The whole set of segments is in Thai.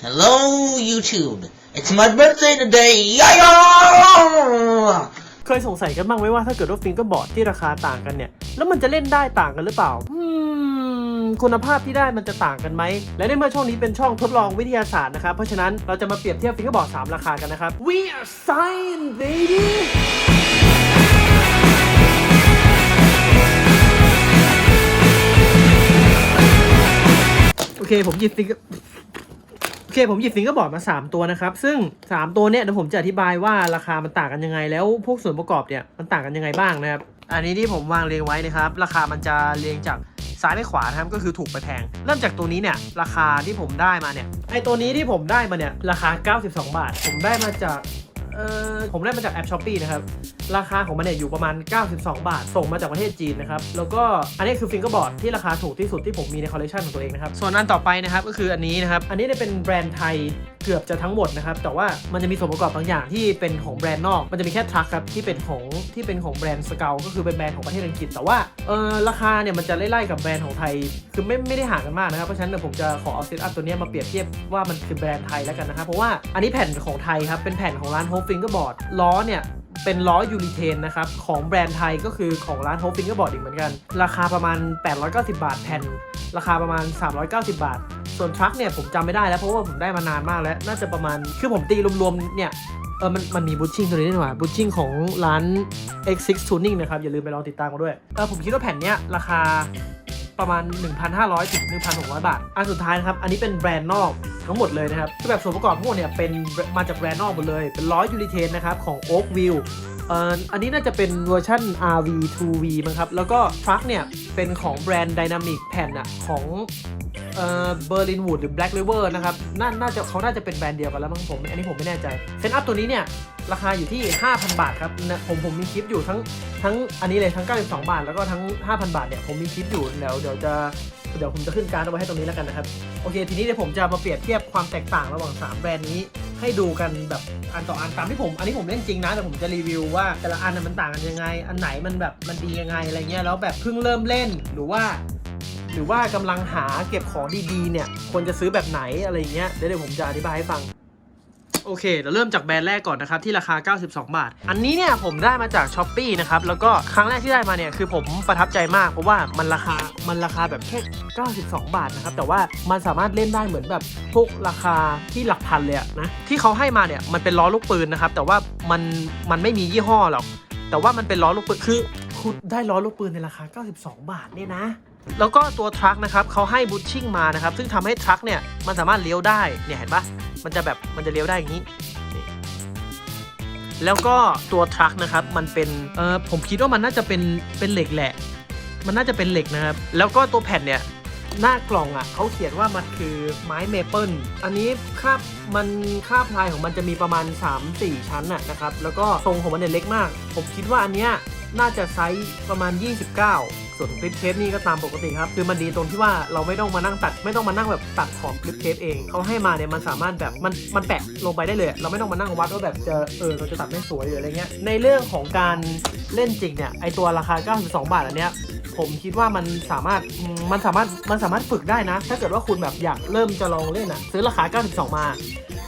Hello, YouTube. It's my birthday today. Yeah! เคยสงสัยกันบ้างไหมว่าถ้าเกิดว่าฟิงเกอร์บอร์ดที่ราคาต่างกันเนี่ย แล้วมันจะเล่นได้ต่างกันหรือเปล่าอืมคุณภาพที่ได้มันจะต่างกันไหม และในเมื่อช่องนี้เป็นช่องทดลองวิทยาศาสตร์นะครับ เพราะฉะนั้นเราจะมาเปรียบเทียบฟิงเกอร์บอร์ด3ราคากันนะครับ We are science baby โอเค ผมหยิบฟิงเก เคผมหยิบฟิงเกอร์บอร์ดมา 3 ตัวนะครับ ซึ่ง 3 ตัวเนี่ยเดี๋ยวผมจะอธิบายว่าราคามันต่างกันยังไง แล้วพวกส่วนประกอบเนี่ยมันต่างกันยังไงบ้างนะครับ อันนี้ที่ผมวางเรียงไว้นะครับ ราคามันจะเรียงจากซ้ายไปขวานะครับก็คือถูกไปแพง เริ่มจากตัวนี้เนี่ยราคาที่ผมได้มาเนี่ยไอตัวนี้ที่ผมได้มาเนี่ยราคา 92 บาท ผมได้มาจาก เออผมได้มาจากแอปช้อปปีนะครับ ราคาของมันเนี่ยอยู่ประมาณ 92 บาท ส่งมาจากประเทศจีนนะครับ แล้วก็อันนี้คือฟิงเกอร์บอร์ดที่ราคาถูกที่สุดที่ผมมีในคอลเลคชันของตัวเองนะครับ ส่วนอันต่อไปนะครับก็คืออันนี้นะครับ อันนี้เนี่ยเป็นแบรนด์ไทยเกือบจะทั้งหมดนะครับ แต่ว่ามันจะมีส่วนประกอบบางอย่างที่เป็นของแบรนด์นอก มันจะมีแค่ทรัคครับที่เป็นของที่เป็นของแบรนด์สเกลก็คือเป็นแบรนด์ของประเทศอังกฤษ แต่ว่าเออราคาเนี่ยมันจะไล่ๆกับแบรนด์ของไทย คือไม่ไม่ได้ห่างกันมากนะครับ เพราะฉะนั้นเดี๋ยวผมจะขอเอาเซตอัพตัวนี้มาเปรียบเทียบว่ามันคือแบรนด์ไทยแล้วกันนะครับ เพราะว่าอันนี้แผ่นของไทยครับ เป็นแผ่นของร้านโฮปฟิงเกอร์บอร์ดล้อเนี่ยเป็นล้อยูริเทนนะครับ ของแบรนด์ไทยก็คือของร้านโฮปฟิงเกอร์บอร์ดอีกเหมือนกัน ราคาประมาณ 890 บาทแผ่น ราคาประมาณ 390 บาท ส่วนทรัคเนี่ยผมจำไม่ได้แล้วเพราะว่าผมได้มานานมากแล้ว น่าจะประมาณ คือผมตีรวมๆ เนี่ยเออมันมันมีบูชชิ่งตัวนี้ด้วยว่ะบูชชิ่งของร้าน X6 Tuning นะครับ อย่าลืมไปลองติดตามกันด้วยเออผมคิดว่าแผ่นเนี้ยราคาประมาณ 1,500 ถึง 1,600 บาท อันสุดท้ายนะครับ อันนี้เป็นแบรนด์นอกทั้งหมดเลยนะครับคือแบบส่วนประกอบทั้งหมดเนี่ยเป็นมาจากแบรนด์นอกหมดเลย เป็นล้อยูริเทนนะครับของ Oakville อันนี้น่าจะเป็นเวอร์ชัน RV 2V มั้งครับ แล้วก็ทรัคเนี่ย เป็นของแบรนด์ Dynamic แผ่นอะของเอ่อเบอร์ลินวูดหรือ Black River นะครับน่าน่าจะเขาน่าจะเป็นแบรนด์เดียวกันแล้วมั้งผม อันนี้ผมไม่แน่ใจเซตอัพตัวนี้เนี่ย ราคาอยู่ที่ 5,000 บาทครับนะผมผมมีคลิปอยู่ทั้งทั้งอันนี้เลยทั้ง 92 บาท แล้วก็ทั้ง 5,000 บาทเนี่ยผมมีคลิปอยู่เดี๋ยวเดี๋ยวจะเดี๋ยวผมจะขึ้นการเอาไว้ให้ตรงนี้แล้วกันนะครับโอเค ทีนี้เดี๋ยวผมจะมาเปรียบเทียบความแตกต่างระหว่าง 3 แบรนด์นี้ให้ดูกันแบบอันต่ออันตามที่ผมอันนี้ผมเล่นจริงนะแต่ผมจะรีวิวว่าแต่ละอันมันต่างกันยังไง อันไหนมันแบบมันดียังไงอะไรเงี้ยแล้วแบบเพิ่งเริ่มเล่นหรือว่าหรือว่ากำลังหาเก็บของดีๆเนี่ยควรจะซื้อแบบไหนอะไรเงี้ยเดี๋ยวผมจะอธิบายให้ฟัง โอเคเดี๋ยวเริ่มจากแบรนด์แรกก่อนนะครับที่ราคา 92 บาท อันนี้เนี่ยผมได้มาจากช้อปปีนะครับ แล้วก็ครั้งแรกที่ได้มาเนี่ยคือผมประทับใจมาก เพราะว่ามันราคา มันราคาแบบแค่ 92 บาทนะครับ แต่ว่ามันสามารถเล่นได้เหมือนแบบพวกราคาที่หลักพันเลยนะ ที่เขาให้มาเนี่ยมันเป็นล้อลูกปืนนะครับ แต่ว่ามัน มันไม่มียี่ห้อหรอก แต่ว่ามันเป็นล้อลูกปืน คือคุณได้ล้อลูกปืนในราคา 92 บาทเนี่ยนะ แล้วก็ตัวทรัคนะครับเขาให้บูชชิ่งมานะครับ ซึ่งทำให้ทรัคเนี่ยมันสามารถเลี้ยวได้เนี่ยเห็นปะมันจะแบบมันจะเลี้ยวได้อย่างนี้แล้วก็ตัวทรัคนะครับมันเป็นเออผมคิดว่ามันน่าจะเป็นเป็นเหล็กแหละ มันน่าจะเป็นเหล็กนะครับ แล้วก็ตัวแผ่นเนี่ยหน้ากล่องอะเขาเขียนว่ามันคือไม้เมเปิลอันนี้คราบมันคราบลายของมันจะมีประมาณ 3-4 ชั้นน่ะนะครับ แล้วก็ทรงของมันเนี่ยเล็กมาก ผมคิดว่าอันเนี้ยน่าจะไซส์ประมาณ 29 ส่วนคลิปเทปนี่ก็ตามปกติครับคือมันดีตรงที่ว่าเราไม่ต้องมานั่งตัด ไม่ต้องมานั่งแบบตัดขอบคลิปเทปเองเขาให้มาเนี่ยมันสามารถแบบมันมันแปะลงไปได้เลย เราไม่ต้องมานั่งวัดว่าแบบจะเออเราจะตัดไม่สวยหรืออะไรเงี้ยในเรื่องของการเล่นจริงเนี่ยไอตัวราคา 92 บาทอันเนี้ยผมคิดว่ามันสามารถมมันสามารถมันสามารถฝึกได้นะ ถ้าเกิดว่าคุณแบบอยากเริ่มจะลองเล่นอะซื้อราคา 92 มา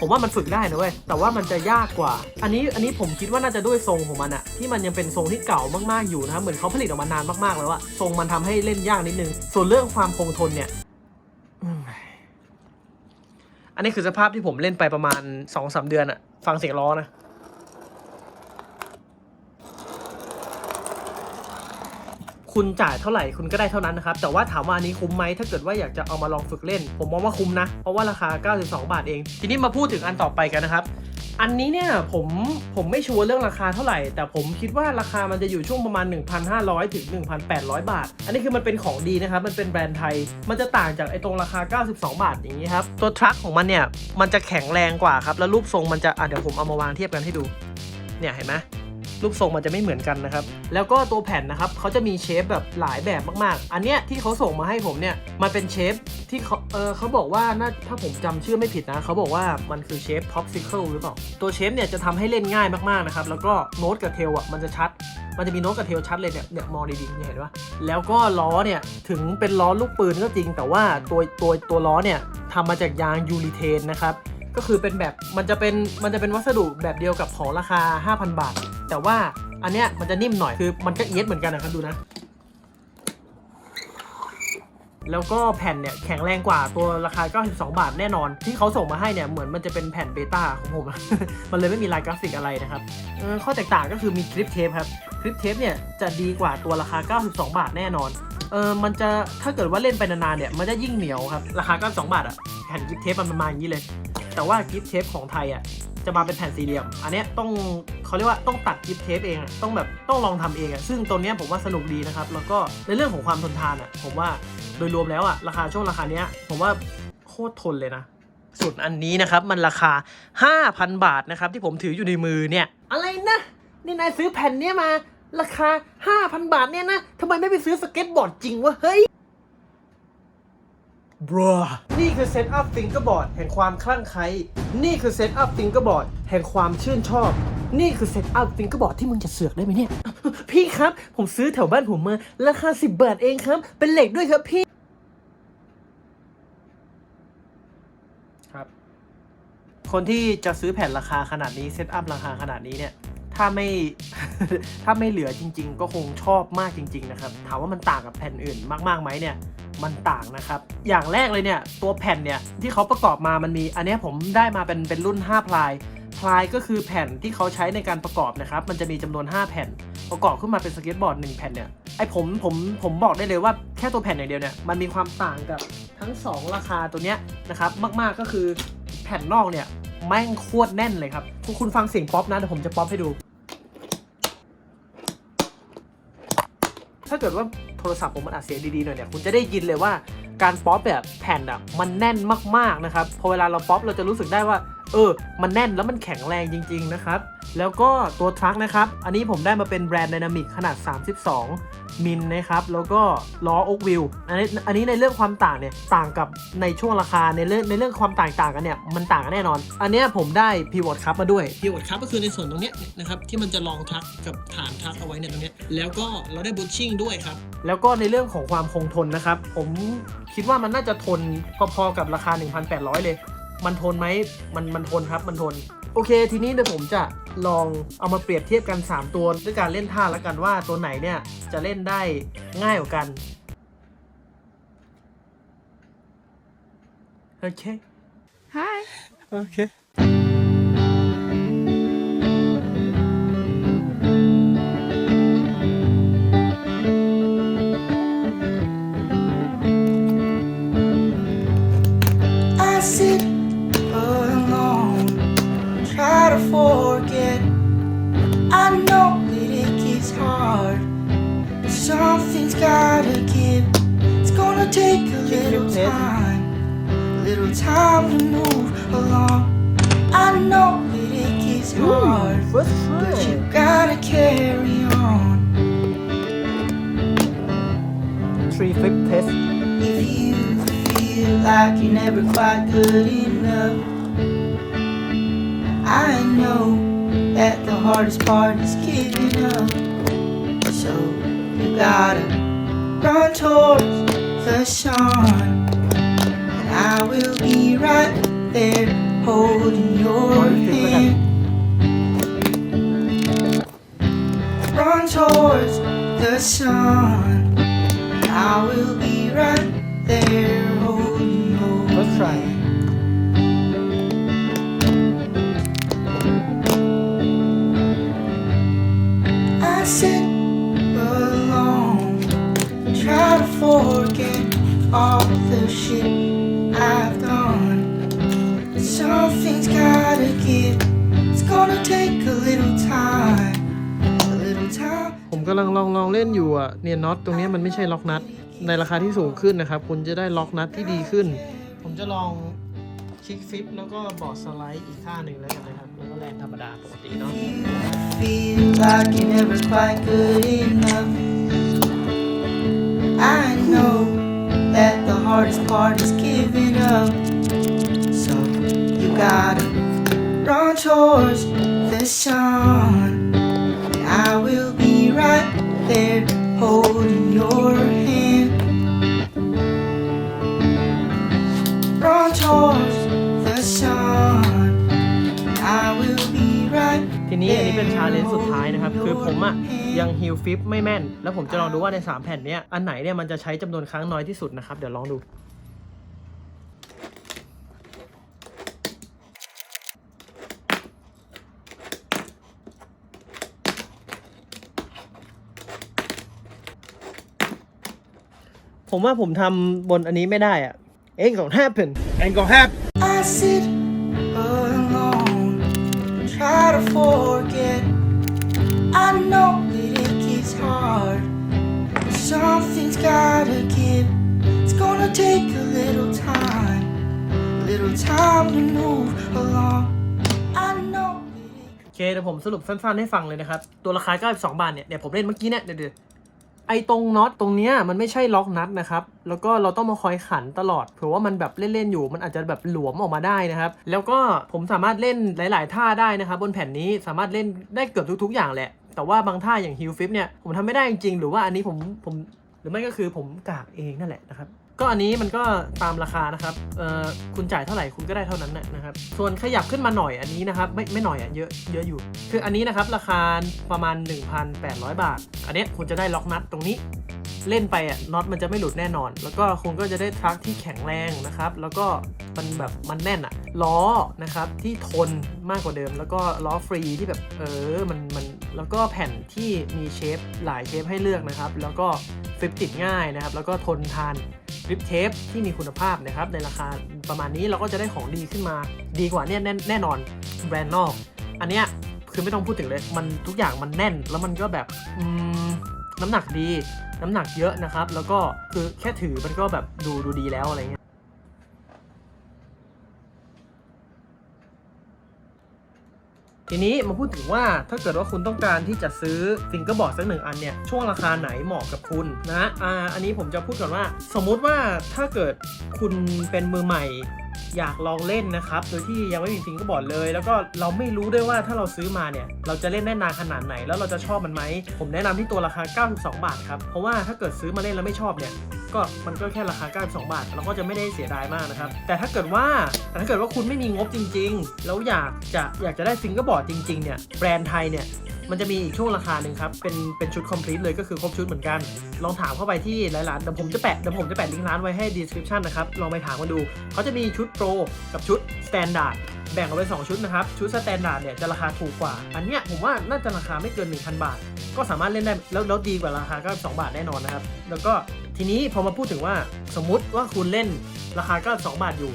ผมว่ามันฝึกได้นะเว้ยแต่ว่ามันจะยากกว่า อันนี้อันนี้ผมคิดว่าน่าจะด้วยทรงของมันอะที่มันยังเป็นทรงที่เก่ามากๆอยู่นะครับเหมือนเขาผลิตออกมานานมากๆแล้วอะทรงมันทำให้เล่นยากนิดนึง ส่วนเรื่องความคงทนเนี่ยอันนี้คือสภาพที่ผมเล่นไปประมาณ2อสเดือนอะฟังเสียงล้อนะ คุณจ่ายเท่าไหร่คุณก็ได้เท่านั้นนะครับ แต่ว่าถามว่าอันนี้คุ้มไหมถ้าเกิดว่าอยากจะเอามาลองฝึกเล่น ผมมองว่าคุ้มนะ เพราะว่าราคา 92 บาทเอง ทีนี้มาพูดถึงอันต่อไปกันนะครับ อันนี้เนี่ยผมผมไม่ชัวร์เรื่องราคาเท่าไหร่ แต่ผมคิดว่าราคามันจะอยู่ช่วงประมาณ 1,500 ถึง 1,800 บาท อันนี้คือมันเป็นของดีนะครับ มันเป็นแบรนด์ไทย มันจะต่างจากไอ้ตรงราคา 92 บาทอย่างนี้ครับ ตัวทรัคของมันเนี่ย มันจะแข็งแรงกว่าครับ แล้วรูปทรงมันจะ อะเดี๋ยวผมเอามาวางเทียบกันให้ดู เนี่ยเห็นไหม รูปทรงมันจะไม่เหมือนกันนะครับ แล้วก็ตัวแผ่นนะครับเขาจะมีเชฟแบบหลายแบบมากๆ อันเนี้ยที่เขาส่งมาให้ผมเนี่ยมันเป็นเชฟที่เขาเออเขาบอกว่าน่าถ้าผมจำชื่อไม่ผิดนะเขาบอกว่ามันคือเชฟท็อปซิเคิลหรือเปล่า ตัวเชฟเนี่ยจะทำให้เล่นง่ายมากๆนะครับ แล้วก็โน้ตกับเทลอะมันจะชัด มันจะมีโน้ตกับเทลชัดเลยเนี่ยเนี่ยมองดีๆเห็นปะแล้วก็ล้อเนี่ยถึงเป็นล้อลูกปืนก็จริง แต่ว่าตัวตัวตัวล้อเนี่ยทำมาจากยางยูริเทนนะครับก็คือเป็นแบบมันจะเป็นมันจะเป็นวัสดุแบบเดียวกับของราคา 5,000 บาท แต่ว่าอันเนี้ยมันจะนิ่มหน่อยคือมันก็เอียดเหมือนกันนะครับดูนะ แล้วก็แผ่นเนี่ยแข็งแรงกว่าตัวราคา 92 บาทแน่นอน ที่เขาส่งมาให้เนี่ยเหมือนมันจะเป็นแผ่นเบต้าของผม มันเลยไม่มีลายกราฟิกอะไรนะครับข้อแตกต่างก็คือมีคลิปเทปครับคลิปเทปเนี่ยจะดีกว่าตัวราคา 92 บาทแน่นอนเออมันจะถ้าเกิดว่าเล่นไปนานๆเนี่ยมันจะยิ่งเหนียวครับราคา92บาทอะแผ่นคลิปเทปมันประมาณนี้เลย แต่ว่าคลิปเทปของไทยอะ จะมาเป็นแผ่นสี่เหลี่ยม อันเนี้ยต้องเขาเรียกว่าต้องตัดคลิปเทปเองอะต้องแบบต้องลองทำเองอะซึ่งตัวเนี้ยผมว่าสนุกดีนะครับ แล้วก็ในเรื่องของความทนทานอะผมว่าโดยรวมแล้วอะราคาช่วงราคาเนี้ย ผมว่าโคตรทนเลยนะส่วนอันนี้นะครับ มันราคา 5,000 บาทนะครับ ที่ผมถืออยู่ในมือเนี่ย อะไรนะ นี่นายซื้อแผ่นเนี้ยมา ราคา 5,000 บาทเนี่ยนะทำไมไม่ไปซื้อสเก็ตบอร์ดจริงวะเฮ้ย บรนี่คือเซตอัพฟิงเกอร์บอร์ดแห่งความคลั่งไคล้นี่คือเซตอัพฟิงเกอร์บอร์ดแห่งความชื่นชอบ นี่คือเซตอัพฟิงเกอร์บอร์ดที่มึงจะเสือกได้ไหมเนี่ย พี่ครับ ผมซื้อแถวบ้านผมมา ราคา 10 บาทเองครับ เป็นเหล็กด้วยครับพี่ ครับ คนที่จะซื้อแผ่นราคาขนาดนี้ เซตอัพราคาขนาดนี้เนี่ย ถ้าไม่ ถ้าไม่เหลือจริง ๆ ก็คงชอบมากจริง ๆ นะครับ ถามว่ามันต่างกับแผ่นอื่นมากๆไหมเนี่ยมันต่างนะครับ อย่างแรกเลยเนี่ย ตัวแผ่นเนี่ยที่เขาประกอบมามันมี อันนี้ผมได้มาเป็นเป็นรุ่น 5 พลาย พลายก็คือแผ่นที่เขาใช้ในการประกอบนะครับ มันจะมีจำนวน 5 แผ่น ประกอบขึ้นมาเป็นสเก็ตบอร์ด1แผ่นเนี่ย ไอผมผมผมบอกได้เลยว่าแค่ตัวแผ่นอย่างเดียวเนี่ย มันมีความต่างกับทั้ง 2 ราคาตัวเนี้ยนะครับ มากๆก็คือแผ่นนอกเนี่ย แม่งโคตรแน่นเลยครับ คุณฟังเสียงป๊อปนะเดี๋ยวผมจะป๊อปให้ดู ถ้าเกิดว่าโทรศัพท์ผมมันอัดเสียงดีๆหน่อยเนี่ย คุณจะได้ยินเลยว่าการป๊อปแบบแผ่นอะมันแน่นมากๆนะครับ พอเวลาเราป๊อปเราจะรู้สึกได้ว่า เออ มันแน่นแล้วมันแข็งแรงจริง ๆ นะครับ แล้วก็ตัวทรัคนะครับ อันนี้ผมได้มาเป็นแบรนด์ Dynamic ขนาด 32 มิลนะครับ แล้วก็ล้อโอ๊กวิลอันนี้อันนี้ในเรื่องความต่างเนี่ย ต่างกับในช่วงราคาในเรื่องในเรื่องความต่างต่างกันเนี่ย มันต่างกันแน่นอน อันเนี้ยผมได้ Pivot Cup มาด้วย Pivot Cup ก็คือในส่วนตรงเนี้ยนะครับที่มันจะรองทักกับฐานทักเอาไว้เนี่ยตรงเนี้ยแล้วก็เราได้บูชชิ่งด้วยครับ แล้วก็ในเรื่องของความคงทนนะครับ ผมคิดว่ามันน่าจะทนพอๆกับราคา 1,800 เลย มันทนไหมมันมันทนครับมันทน โอเค ทีนี้เดี๋ยวผมจะลองเอามาเปรียบเทียบกัน 3 ตัวด้วยการเล่นท่าแล้วกันว่าตัวไหนเนี่ยจะเล่นได้ง่ายกว่ากันโอเค Hi. โอเ time, little time to move along. I know that it gets hard, first but you gotta carry on. three flip test If you feel like you're never quite good enough, I know that the hardest part is giving up. So you gotta run towards the sun, I will be right there holding your hand. Run towards the sun. I will be right there holding your Let's try. hand. I sit ผมกำลังลองลองเล่นอยู่อะเนี่ยน็อตตรงนี้มันไม่ใช่ล็อกนัทในราคาที่สูงขึ้นนะครับ คุณจะได้ล็อกนัทที่ดีขึ้น ผมจะลองคลิกฟิปแล้วก็บอร์ดสไลด์อีกท่าหนึ่งแล้วกันนะครับ แล้วก็แรงธรรมดาปกติเนาะ Feel like you never quite good enough. I know that the hardest part is giving up. So you gotta run towards the sun. There holding your hand. Run towards the sun. I will be right ทีนี้อันนี้เป็นชาเลนจ์สุดท้ายนะครับ คือผมอะยังฮิลฟิปไม่แม่น แล้วผมจะลองดูว่าใน 3 แผ่นเนี้ยอันไหนเนี่ยมันจะใช้จำนวนครั้งน้อยที่สุดนะครับ เดี๋ยวลองดู ผมว่าผมทำบนอันนี้ไม่ได้อะ ain't gonna happen ain't gonna happen I sit alone, try to forget. I know that it gets hard, but something's gotta give. It's gonna take a little time, little time to move along. I know that it โอเคเดี๋ยวผมสรุปสั้นๆให้ฟังเลยนะครับ ตัวราคา92บาทเนี่ยเดี๋ยวผมเล่นเมื่อกี้เนี่ยเดี๋ยวเดี๋ยว ไอตรงน็อตตรงเนี้ยมันไม่ใช่ล็อกนัดนะครับ แล้วก็เราต้องมาคอยขันตลอดเผื่อว่ามันแบบเล่นๆอยู่ มันอาจจะแบบหลวมออกมาได้นะครับ แล้วก็ผมสามารถเล่นหลาย ๆ ท่าได้นะครับ บนแผ่นนี้สามารถเล่นได้เกือบทุก ๆ อย่างแหละ แต่ว่าบางท่าอย่างฮิลฟิปเนี่ยผมทำไม่ได้จริงๆหรือว่าอันนี้ผมผมหรือไม่ก็คือผมกากเองนั่นแหละนะครับ ก็อันนี้มันก็ตามราคานะครับเอ่อคุณจ่ายเท่าไหร่คุณก็ได้เท่านั้นนะครับ ส่วนขยับขึ้นมาหน่อยอันนี้นะครับ ไม่ไม่หน่อยอะเยอะเยอะอยู่ คืออันนี้นะครับราคาประมาณ 1,800 บาท อันเนี้ยคุณจะได้ล็อกนัดตรงนี้เล่นไปอะน็อตมันจะไม่หลุดแน่นอน แล้วก็คุณก็จะได้ทรัคที่แข็งแรงนะครับ แล้วก็มันแบบมันแน่นอะล้อนะครับที่ทนมากกว่าเดิม แล้วก็ล้อฟรีที่แบบเออมันมันแล้วก็แผ่นที่มีเชฟหลายเชฟให้เลือกนะครับ แล้วก็ฟลิปติดง่ายนะครับ แล้วก็ทนทาน ริปเทปที่มีคุณภาพนะครับในราคาประมาณนี้เราก็จะได้ของดีขึ้นมาดีกว่าเนี่ยแน่แน่นอนแบรนด์นอก อันเนี้ยคือไม่ต้องพูดถึงเลยมันทุกอย่างมันแน่น แล้วมันก็แบบน้ำหนักดี น้ำหนักเยอะนะครับ แล้วก็คือแค่ถือมันก็แบบดูดูดีแล้วอะไรเงี้ย ทีนี้มาพูดถึงว่าถ้าเกิดว่าคุณต้องการที่จะซื้อฟิงเกอร์บอร์ดสักหนึ่งอันเนี่ยช่วงราคาไหนเหมาะกับคุณนะอ่าอันนี้ผมจะพูดก่อนว่า สมมุติว่าถ้าเกิดคุณเป็นมือใหม่อยากลองเล่นนะครับโดยที่ยังไม่มีฟิงเกอร์บอร์ดเลย แล้วก็เราไม่รู้ด้วยว่าถ้าเราซื้อมาเนี่ย เราจะเล่นได้นานขนาดไหน แล้วเราจะชอบมันไหม ผมแนะนำที่ตัวราคา 92 บาทครับ เพราะว่าถ้าเกิดซื้อมาเล่นแล้วไม่ชอบเนี่ย ก็มันก็แค่ราคา92บาทเราก็จะไม่ได้เสียดายมากนะครับ แต่ถ้าเกิดว่าแต่ถ้าเกิดว่าคุณไม่มีงบจริง ๆ แล้วอยากจะอยากจะได้ฟิงเกอร์บอร์ดจริงๆเนี่ยแบรนด์ไทยเนี่ยมันจะมีอีกช่วงราคาหนึ่งครับ เป็นเป็นชุด complete เลยก็คือครบชุดเหมือนกัน ลองถามเข้าไปที่หลายร้านเดี๋ยวผมจะแปะเดี๋ยวผมจะแปะลิงก์ร้านไว้ให้ description นะครับ ลองไปถามกันดู เขาจะมีชุด pro กับชุด standard แแบ่งออกเป็น2ชุดนะครับ ชุด standard เนี่ยจะราคาถูกกว่า อันเนี้ยผมว่าน่าจะราคาไม่เกิน 1,000 บาท ก็สามารถเล่นได้แล้วแล้วดีกว่าราคา92บาทแน่นอนนะครับ แล้วก็ทีนี้พอมาพูดถึงว่าสมมุติว่าคุณเล่นราคา92บาทอยู่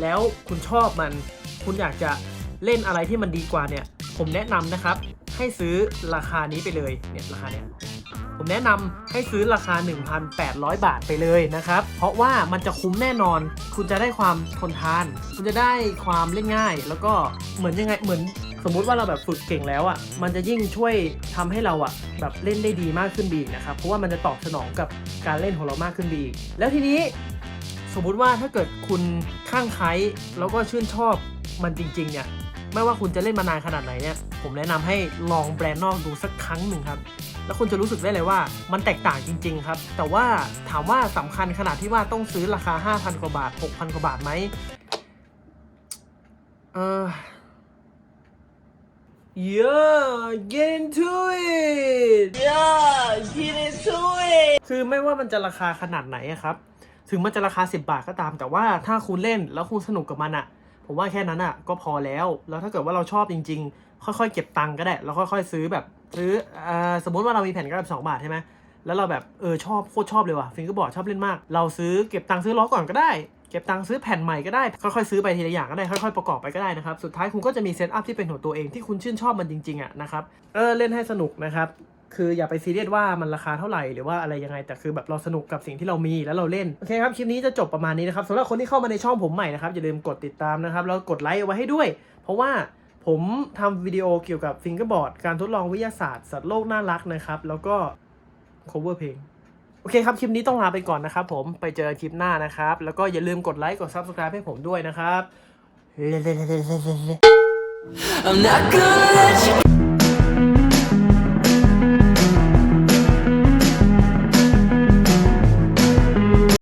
แล้วคุณชอบมัน คุณอยากจะเล่นอะไรที่มันดีกว่าเนี่ย ผมแนะนำนะครับ ให้ซื้อราคานี้ไปเลยเนี่ยราคาเนี้ย ผมแนะนำให้ซื้อราคา 1,800 บาทไปเลยนะครับ เพราะว่ามันจะคุ้มแน่นอน คุณจะได้ความทนทาน คุณจะได้ความเล่นง่าย แล้วก็เหมือนยังไงเหมือนสมมุติว่าเราแบบฝึกเก่งแล้วอะ่ะ มันจะยิ่งช่วยทำให้เราอะ่ะแบบเล่นได้ดีมากขึ้นไปอีกนะครับ เพราะว่ามันจะตอบสนองกับการเล่นของเรามากขึ้นไปอีก แล้วทีนี้สมมุติว่าถ้าเกิดคุณข้างไคล้แล้วก็ชื่นชอบมันจริง ๆ เนี่ย ไม่ว่าคุณจะเล่นมานานขนาดไหนเนี่ย ผมแนะนำให้ลองแบรนด์นอกดูสักครั้งหนึ่งครับ แล้วคุณจะรู้สึกได้เลยว่ามันแตกต่างจริง ๆ ครับ แต่ว่าถามว่าสำคัญขนาดที่ว่าต้องซื้อราคา 5,000 กว่าบาท 6,000 กว่าบาทไหมเออ Yeah get into it Yeah, get into it. คือไม่ว่ามันจะราคาขนาดไหนอะครับ ถึงมันจะราคา 10 บาทก็ตาม แต่ว่าถ้าคุณเล่นแล้วคุณสนุกกับมันอะ ผมว่าแค่นั้นอะก็พอแล้ว แล้วถ้าเกิดว่าเราชอบจริง ๆ ค่อยๆ เก็บตังค์ก็ได้ แล้วค่อยๆ ซื้อแบบซื้ออ่าสมมติว่าเรามีแผ่นกระดาษสองบาทใช่ไหมแล้วเราแบบเออชอบโคตรชอบเลยว่ะฟิงเกอร์บอร์ดชอบเล่นมาก เราซื้อเก็บตังค์ซื้อล้อก่อนก็ได้ เก็บตังค์ซื้อแผ่นใหม่ก็ได้ ค่อยๆซื้อไปทีละอย่างก็ได้ค่อยๆประกอบไปก็ได้นะครับ สุดท้ายคุณก็จะมีเซตอัพที่เป็นของตัวเองที่คุณชื่นชอบมันจริงๆอะนะครับ เออเล่นให้สนุกนะครับ คืออย่าไปซีเรียสว่ามันราคาเท่าไหร่หรือว่าอะไรยังไงแต่คือแบบเราสนุกกับสิ่งที่เรามีแล้วเราเล่นโอเคครับคลิปนี้จะจบประมาณนี้นะครับสำหรับคนที่เข้ามาในช่องผมใหม่นะครับอย่าลืมกดติดตามนะครับแล้วกดไลค์เอาไว้ให้ด้วย เพราะว่าผมทำวิดีโอเกี่ยวกับฟิงเกอร์บอร์ดการทดลองวิทยาศาสตร์สัตว์โลกน่ารักนะครับแล้วก็ cover เพลงโอเคครับ คลิปนี้ต้องลาไปก่อนนะครับผมไปเจอคลิปหน้านะครับ แล้วก็อย่าลืมกดไลค์กด Subscribe ให้ผมด้วยนะครับ I'm not gonna let you